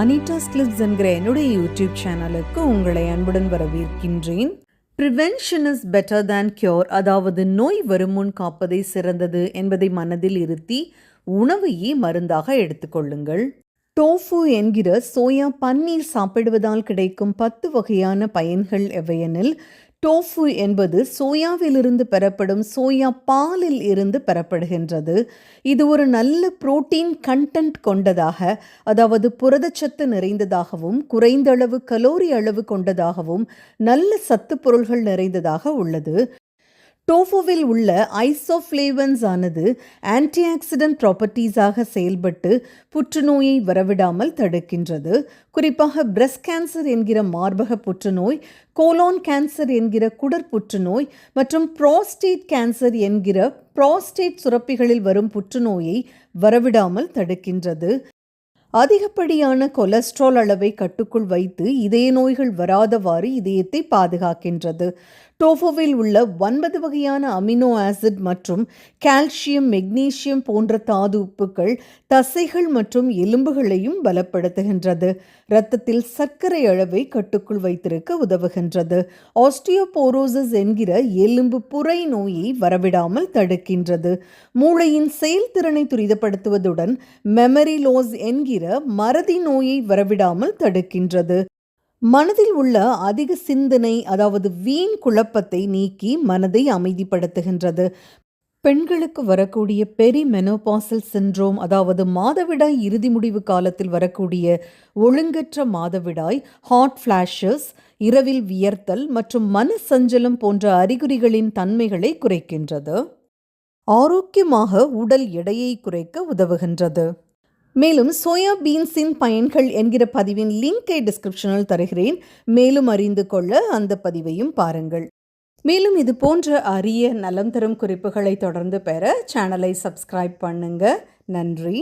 Anita's clips என்கிற என்னுடைய YouTube சேனலுக்கு உங்களை அன்புடன் வரவேற்கின்றேன். Prevention is better than cure அதாவது நோய் வருமுன் காப்பதே சிறந்தது என்பதை மனதில் இருத்தி உணவையே மருந்தாக எடுத்துக்கொள்ளுங்கள் டோஃபு என்கிற சோயா பன்னீர் சாப்பிடுவதால் கிடைக்கும் பத்து வகையான பயன்கள் எவையெனில் டோஃபு என்பது சோயாவிலிருந்து பெறப்படும் சோயா பாலில் இருந்து பெறப்படுகின்றது. இது ஒரு நல்ல புரோட்டீன் கண்டென்ட் கொண்டதாக அதாவது புரதச்சத்து நிறைந்ததாகவும் குறைந்த அளவு கலோரி அளவு கொண்டதாகவும் நல்ல சத்து பொருள்கள் நிறைந்ததாக உள்ளது. டோஃபுவில் உள்ள ஐசோஃப்ளேவன்ஸ் ஆனது ஆன்டிஆக்சிடென்ட் ப்ராப்பர்ட்டிஸாக செயல்பட்டு புற்றுநோயை வரவிடாமல் தடுக்கின்றது. குறிப்பாக பிரஸ்ட் கேன்சர் என்கிற மார்பக புற்றுநோய் கோலோன் கேன்சர் என்கிற குடற்புற்றுநோய் மற்றும் ப்ரோஸ்டேட் கேன்சர் என்கிற புரோஸ்டேட் சுரப்பிகளில் வரும் புற்றுநோயை வரவிடாமல் தடுக்கின்றது. அதிகப்படியான கொலஸ்ட்ரால் அளவை கட்டுக்குள் வைத்து இதய நோய்கள் வராதவாறு இதயத்தை பாதுகாக்கின்றது. டோஃபோவில் உள்ள ஒன்பது வகையான அமினோ ஆசிட் மற்றும் கால்சியம் மெக்னீசியம் போன்ற தாது உப்புக்கள் தசைகள் மற்றும் எலும்புகளையும் பலப்படுத்துகின்றது. இரத்தத்தில் சர்க்கரை அளவை கட்டுக்குள் வைத்திருக்க உதவுகின்றது. ஆஸ்டியோபோரோசிஸ் என்கிற எலும்பு புரை நோயை வரவிடாமல் தடுக்கின்றது. மூளையின் செயல்திறனை துரிதப்படுத்துவதுடன் மெமரி லோஸ் என்கிற மறதி நோயை வரவிடாமல் தடுக்கின்றது. மனதில் உள்ள அதிக சிந்தனை அதாவது வீண் குழப்பத்தை நீக்கி மனதை அமைதிப்படுத்துகின்றது. பெண்களுக்கு வரக்கூடிய பெரி மெனோபாசல் சின்ரோம் அதாவது மாதவிடாய் இறுதி முடிவு காலத்தில் வரக்கூடிய ஒழுங்கற்ற மாதவிடாய் ஹாட் ஃப்ளாஷஸ் இரவில் வியர்த்தல் மற்றும் மன சஞ்சலம் போன்ற அறிகுறிகளின் தன்மைகளை குறைக்கின்றது. ஆரோக்கியமாக உடல் எடையை குறைக்க உதவுகின்றது. மேலும் சோயா பீன்ஸின் பயன்கள் என்கிற பதிவின் லிங்கை டிஸ்கிரிப்ஷனில் தருகிறேன். மேலும் அறிந்து கொள்ள அந்த பதிவையும் பாருங்கள். மேலும் இது போன்ற அரிய நலம் தரும் குறிப்புகளை தொடர்ந்து பெற சேனலை சப்ஸ்கிரைப் பண்ணுங்க. நன்றி.